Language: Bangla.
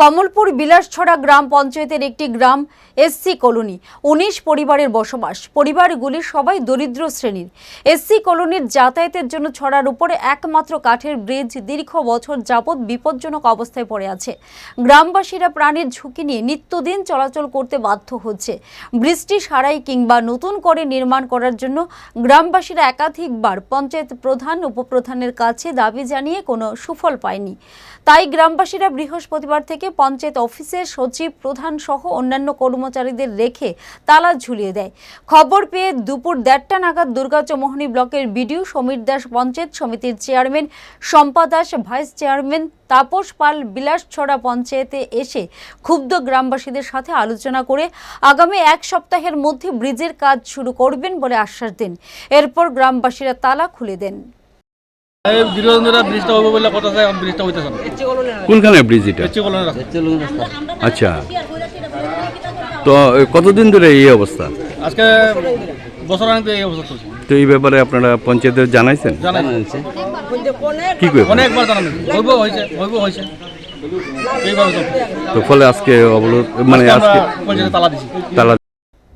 কমলপুর বিলাসছড়া গ্রাম পঞ্চায়েতের একটি গ্রাম এসসি কলোনি। উনিশ পরিবারের বসবাস। পরিবারগুলি সবাই দরিদ্র শ্রেণির। এসসি কলোনির যাতায়াতের জন্য ছড়ার উপরে একমাত্র কাঠের ব্রিজ দীর্ঘ বছর যাবৎ বিপজ্জনক অবস্থায় পড়ে আছে। গ্রামবাসীরা প্রাণের ঝুঁকি নিয়ে নিত্যদিন চলাচল করতে বাধ্য হচ্ছে। বৃষ্টি সারাই কিংবা নতুন করে নির্মাণ করার জন্য গ্রামবাসীরা একাধিকবার পঞ্চায়েত প্রধান, উপপ্রধানের কাছে দাবি জানিয়ে কোনো সুফল পায়নি। তাই গ্রামবাসীরা বৃহস্পতিবার থেকে পঞ্চায়েত অফিসের সচিব, প্রধান সহ অন্যান্য কর্মচারীদের রেখে তালা ঝুলিয়ে দেয়। খবর পেয়ে দুপুর দেড়টা নাগাদ দুর্গাচমোহনী ব্লকের বিডিও সমীর দাস পঞ্চায়েত সমিতির chairman, Shampa Das vice chairman Tapas Pal, Bilashchhara পঞ্চায়েতে এসে ক্ষুব্ধ গ্রামবাসীদের সাথে আলোচনা করে আগামী এক সপ্তাহের মধ্যে ব্রিজের কাজ শুরু করবেন বলে আশ্বাস দেন। এরপর গ্রামবাসীরা তালা খুলে দেন। ব্রিজটা হবে বলে কথা আছে এখন ব্রিজটা হইতেছে না। কোনখানে ব্রিজ এটা? হচ্ছে কলোনি রাস্তা। আচ্ছা। তো কতদিন ধরে এই অবস্থা? আজকে বছর আগে এই অবস্থা চলছে। তো এই ব্যাপারে আপনারা পঞ্চায়েতের জানাইছেন? জানাই কি করে অনেকবার জানানো হইব হয়েছে হইব হয়েছে তো ফলে আজকে অবরোধ মানে আজকে পঞ্চায়েতে দিছি। তালা